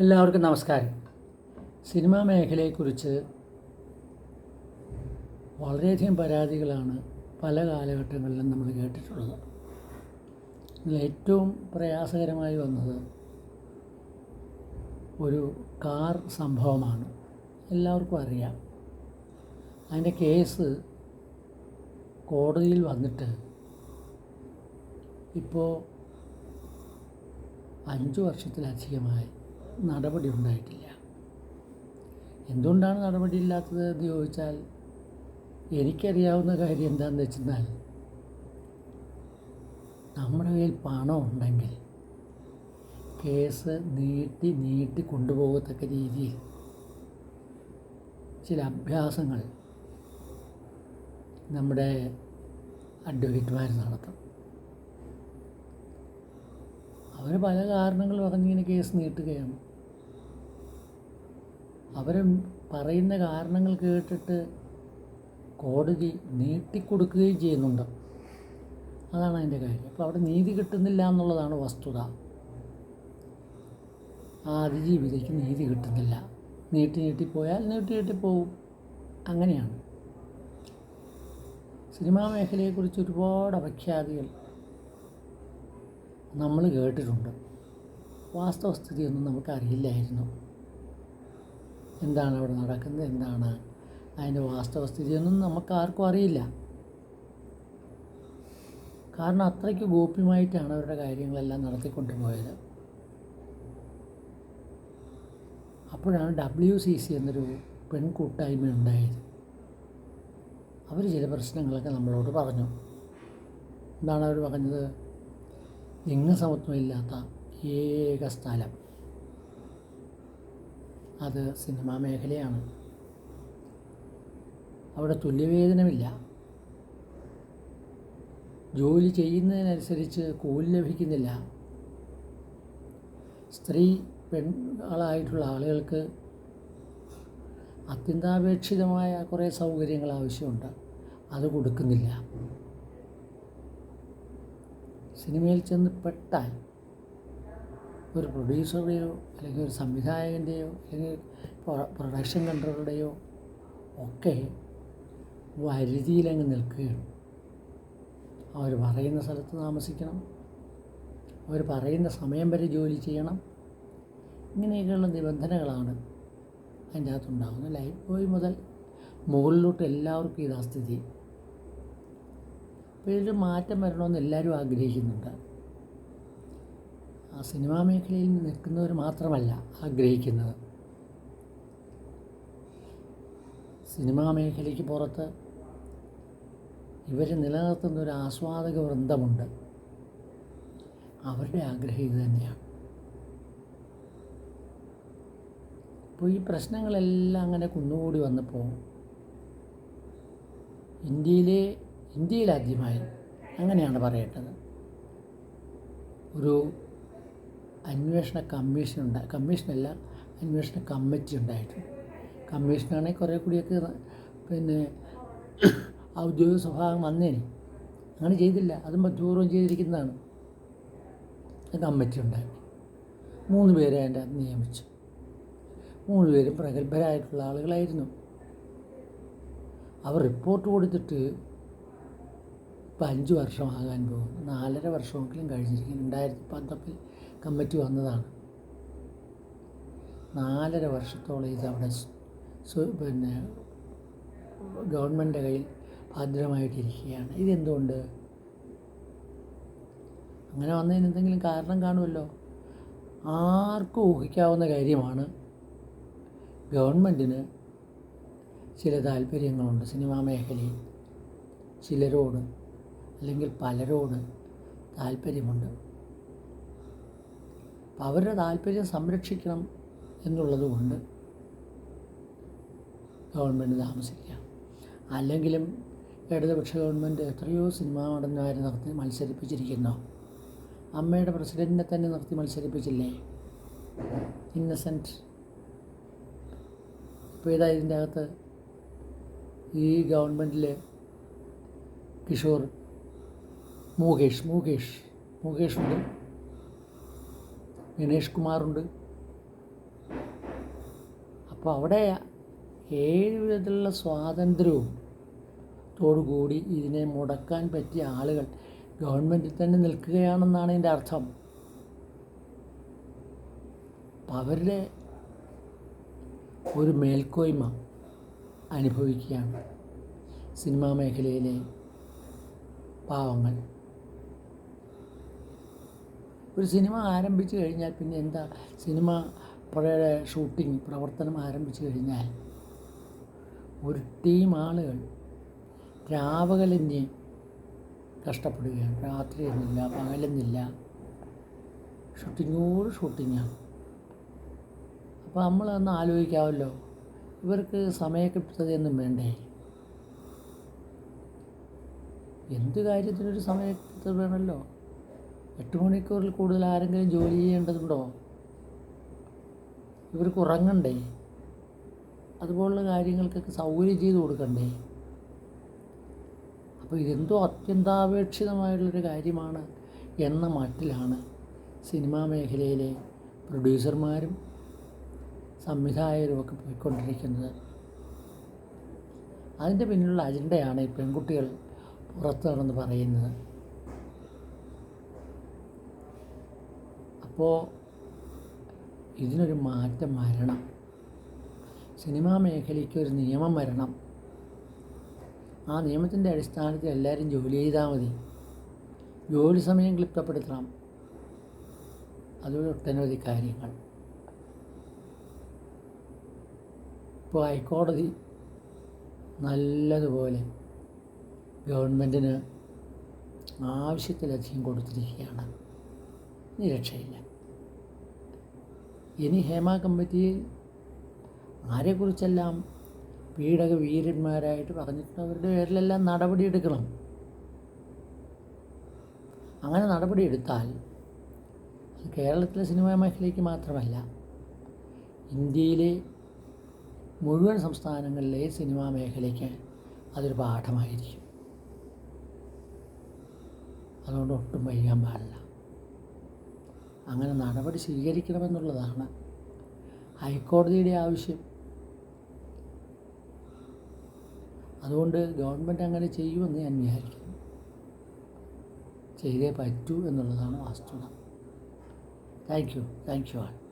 എല്ലാവർക്കും നമസ്കാരം. സിനിമാ മേഖലയെക്കുറിച്ച് വളരെയധികം പരാതികളാണ് പല കാലഘട്ടങ്ങളിലും നമ്മൾ കേട്ടിട്ടുള്ളത്. ഏറ്റവും പ്രയാസകരമായി വന്നത് ഒരു കാർ സംഭവമാണ്. എല്ലാവർക്കും അറിയാം. അതിന്റെ കേസ് കോടതിയിൽ വന്നിട്ട് ഇപ്പോൾ അഞ്ച് വർഷത്തിലധികമായി നടപടി ഉണ്ടായിട്ടില്ല എന്തുകൊണ്ടാണ് നടപടി ഇല്ലാത്തത് എന്ന് ചോദിച്ചാൽ എനിക്കറിയാവുന്ന കാര്യം എന്താണെന്ന് വെച്ചെന്നാൽ നമ്മുടെ കയ്യിൽ പണം ഉണ്ടെങ്കിൽ കേസ് നീട്ടി നീട്ടി കൊണ്ടുപോകത്തക്ക രീതിയിൽ ചില അഭ്യാസങ്ങൾ നമ്മുടെ അഡ്വക്കേറ്റുമാർ നടത്തും. അവർ പല കാരണങ്ങൾ പറഞ്ഞിങ്ങനെ കേസ് നീട്ടുകയാണ്. അവർ പറയുന്ന കാരണങ്ങൾ കേട്ടിട്ട് കോടതി നീട്ടിക്കൊടുക്കുകയും ചെയ്യുന്നുണ്ട്. അതാണ് അതിന്റെ കാര്യം. അപ്പോൾ അവിടെ നീതി കിട്ടുന്നില്ല എന്നുള്ളതാണ് വസ്തുത. ആ അതിജീവിതയ്ക്ക് നീതി കിട്ടുന്നില്ല. നീട്ടി നീട്ടിപ്പോയാൽ നീട്ടി നീട്ടിപ്പോവും അങ്ങനെയാണ്. സിനിമാ മേഖലയെക്കുറിച്ച് ഒരുപാട് അപഖ്യാതികൾ നമ്മൾ കേട്ടിട്ടുണ്ട്. വാസ്തവസ്ഥിതിയൊന്നും നമുക്കറിയില്ലായിരുന്നു. എന്താണ് അവിടെ നടക്കുന്നത്? എന്താണ് അതിന്റെ വാസ്തവസ്ഥിതിയൊന്നും നമുക്ക് ആർക്കും അറിയില്ല. കാരണം അത്രയ്ക്ക് ഗോപ്യമായിട്ടാണ് അവരുടെ കാര്യങ്ങളെല്ലാം നടത്തിക്കൊണ്ടുപോയത്. അപ്പോഴാണ് ഡബ്ല്യു സി സി എന്നൊരു പെൺകൂട്ടായ്മ ഉണ്ടായത് അവർ ചില പ്രശ്നങ്ങളൊക്കെ നമ്മളോട് പറഞ്ഞു. എന്താണ് അവർ പറഞ്ഞത്? ലിംഗസമത്വമില്ലാത്ത ഏക സ്ഥലം. അത് സിനിമാ മേഖലയാണ്. അവിടെ തുല്യവേതനമില്ല. ജോലി ചെയ്യുന്നതിനനുസരിച്ച് കൂലി ലഭിക്കുന്നില്ല. സ്ത്രീ പെണ്ണുകളായിട്ടുള്ള ആളുകൾക്ക് അത്യന്താപേക്ഷിതമായ കുറേ സൗകര്യങ്ങൾ ആവശ്യമുണ്ട്. അത് കൊടുക്കുന്നില്ല. സിനിമയിൽ ചെന്ന് പെട്ടാൽ ഒരു പ്രൊഡ്യൂസറുടെയോ അല്ലെങ്കിൽ ഒരു സംവിധായകന്റെയോ അല്ലെങ്കിൽ പ്രൊഡക്ഷൻ കൺട്രോളുടെയോ ഒക്കെ വരുതിയിലങ്ങ് നിൽക്കുകയാണ്. അവർ പറയുന്ന സ്ഥലത്ത് താമസിക്കണം. അവർ പറയുന്ന സമയം വരെ ജോലി ചെയ്യണം. ഇങ്ങനെയൊക്കെയുള്ള നിബന്ധനകളാണ് അതിന്റെ അകത്തുണ്ടാകുന്നത്. ലൈഫ് ബോയ് മുതൽ മുകളിലോട്ട് എല്ലാവർക്കും ഇതാ സ്ഥിതി. അപ്പോൾ ഇതിൽ മാറ്റം വരണമെന്ന് എല്ലാവരും ആഗ്രഹിക്കുന്നുണ്ട്. ആ സിനിമാ മേഖലയിൽ നിൽക്കുന്നവർ മാത്രമല്ല ആഗ്രഹിക്കുന്നത്. സിനിമാ മേഖലയ്ക്ക് പുറത്ത് ഇവർ നിലനിർത്തുന്ന ഒരു ആസ്വാദക വൃന്ദമുണ്ട്. അവരുടെ ആഗ്രഹം ഇത് തന്നെയാണ് അപ്പോൾ ഈ പ്രശ്നങ്ങളെല്ലാം അങ്ങനെ കുന്നുകൂടി വന്നപ്പോൾ ഇന്ത്യയിലെ ഇന്ത്യയിലാദ്യമായി അങ്ങനെയാണ് പറയേണ്ടത്. ഒരു അന്വേഷണ കമ്മീഷൻ ഉണ്ട് കമ്മീഷനല്ല അന്വേഷണ കമ്മിറ്റി ഉണ്ടായിട്ടുണ്ട് കമ്മീഷനാണെങ്കിൽ കുറേ കൂടിയൊക്കെ പിന്നെ ഔദ്യോഗിക സ്വഭാവം വന്നേനെ. അങ്ങനെ ചെയ്തില്ല. അതും ബുദ്ധിപൂർവം ചെയ്തിരിക്കുന്നതാണ്. കമ്മിറ്റി ഉണ്ടാക്കി. മൂന്ന് പേരെ അതിന്റെ അകത്ത് നിയമിച്ചു. മൂന്ന് പേരും പ്രഗത്ഭരായിട്ടുള്ള ആളുകളായിരുന്നു. അവർ റിപ്പോർട്ട് കൊടുത്തിട്ട് ഇപ്പം അഞ്ച് വർഷമാകാൻ പോകും നാലര വർഷമെങ്കിലും കഴിഞ്ഞിരിക്കും രണ്ടായിരത്തി പത്തൊമ്പതിൽ കമ്മിറ്റി വന്നതാണ്. നാലര വർഷത്തോളം ഇതവിടെ പിന്നെ ഗവൺമെന്റിന്റെ കയ്യിൽ ഭദ്രമായിട്ടിരിക്കുകയാണ്. ഇതെന്തുകൊണ്ട്? അങ്ങനെ വന്നതിന് എന്തെങ്കിലും കാരണം കാണുമല്ലോ? ആർക്കും ഊഹിക്കാവുന്ന കാര്യമാണ്. ഗവൺമെന്റിന് ചില താല്പര്യങ്ങളുണ്ട് സിനിമാ മേഖലയിൽ. ചിലരോട് അല്ലെങ്കിൽ പലരോട് താല്പര്യമുണ്ട്. അപ്പം അവരുടെ താല്പര്യം സംരക്ഷിക്കണം എന്നുള്ളതുകൊണ്ട് ഗവൺമെന്റ് താമസിക്കുക. അല്ലെങ്കിലും ഇടതുപക്ഷ ഗവൺമെന്റ് എത്രയോ സിനിമാ നടന്മാരെ നടത്തി മത്സരിപ്പിച്ചിരിക്കുന്നു. അമ്മയുടെ പ്രസിഡന്റിനെ തന്നെ നടത്തി മത്സരിപ്പിച്ചില്ലേ? ഇന്നസെന്റ് ഇപ്പോൾ ഇതാ ഇതിന്റെ അകത്ത്? ഈ ഗവൺമെന്റിൽ കിഷോർ മുകേഷ് മുകേഷ് മുകേഷ് ഉണ്ട്. ഗണേഷ് കുമാറുണ്ട്. അപ്പോൾ അവിടെ ഏഴ് വിധത്തിലുള്ള സ്വാതന്ത്ര്യവും കൂടി ഇതിനെ മുടക്കാൻ പറ്റിയ ആളുകൾ ഗവൺമെന്റിൽ തന്നെ നിൽക്കുകയാണെന്നാണ് എന്റെ അർത്ഥം. അപ്പം അവരുടെ ഒരു മേൽക്കോയ്മ അനുഭവിക്കുകയാണ് സിനിമാ മേഖലയിലെ പാവങ്ങൾ. ഒരു സിനിമ ആരംഭിച്ചു കഴിഞ്ഞാൽ പിന്നെ എന്താ? സിനിമ പുഴയുടെ ഷൂട്ടിംഗ് പ്രവർത്തനം ആരംഭിച്ചു കഴിഞ്ഞാൽ ഒരു ടീം ആളുകൾ രാവകലിഞ്ഞ് കഷ്ടപ്പെടുകയാണ്. രാത്രി എന്നില്ല പകലെന്നില്ല. ഷൂട്ടിങ്ങോട് ഷൂട്ടിങ്ങാണ് അപ്പോൾ നമ്മളൊന്ന് ആലോചിക്കാമല്ലോ. ഇവർക്ക് സമയക്ലിപ്തതയൊന്നും വേണ്ടേ? എന്ത് കാര്യത്തിനൊരു സമയക്ലിപ്തത വേണമല്ലോ? എട്ട് മണിക്കൂറിൽ കൂടുതൽ ആരെങ്കിലും ജോലി ചെയ്യേണ്ടതുണ്ടോ? ഇവർക്ക് ഉറങ്ങണ്ടേ? അതുപോലുള്ള കാര്യങ്ങൾക്കൊക്കെ സൗകര്യം ചെയ്ത് കൊടുക്കണ്ടേ? അപ്പോൾ ഇതെന്തോ അത്യന്താപേക്ഷിതമായുള്ളൊരു കാര്യമാണ് എന്ന മട്ടിലാണ് സിനിമാ മേഖലയിലെ പ്രൊഡ്യൂസർമാരും സംവിധായകരും ഒക്കെ പോയിക്കൊണ്ടിരിക്കുന്നത്. അതിന്റെ പിന്നിലുള്ള അജണ്ടയാണ് ഈ പെൺകുട്ടികൾ പുറത്തു നടന്ന് പറയുന്നത്. അപ്പോൾ ഇതിനൊരു മാറ്റം വരണം. സിനിമാ മേഖലയ്ക്ക് ഒരു നിയമം വരണം. ആ നിയമത്തിന്റെ അടിസ്ഥാനത്തിൽ എല്ലാവരും ജോലി ചെയ്താൽ മതി. ജോലി സമയം ക്ലിപ്തപ്പെടുത്തണം. അതുപോലെ ഒട്ടനവധി കാര്യങ്ങൾ. ഇപ്പോൾ ഹൈക്കോടതി നല്ലതുപോലെ ഗവൺമെന്റിന് ആവശ്യത്തിലധികം കൊടുത്തിരിക്കുകയാണ്. ഇനി രക്ഷയില്ല. ഇനി ഹേമ കമ്മിറ്റിയിൽ ആരെക്കുറിച്ചെല്ലാം പീഡക വീരന്മാരായിട്ട് പറഞ്ഞിട്ട് അവരുടെ പേരിലെല്ലാം നടപടിയെടുക്കണം അങ്ങനെ നടപടിയെടുത്താൽ കേരളത്തിലെ സിനിമാ മേഖലയ്ക്ക് മാത്രമല്ല ഇന്ത്യയിലെ മുഴുവൻ സംസ്ഥാനങ്ങളിലെ സിനിമാ മേഖലയ്ക്ക് അതൊരു പാഠമായിരിക്കും. അതുകൊണ്ട് ഒട്ടും വൈകാൻ പാടില്ല. അങ്ങനെ നടപടി സ്വീകരിക്കണമെന്നുള്ളതാണ് ഹൈക്കോടതിയുടെ ആവശ്യം. അതുകൊണ്ട് ഗവൺമെന്റ് അങ്ങനെ ചെയ്യുമെന്ന് ഞാൻ വിചാരിക്കുന്നു. ചെയ്തേ പറ്റൂ എന്നുള്ളതാണ് വാസ്തവം thank you. Thank you all.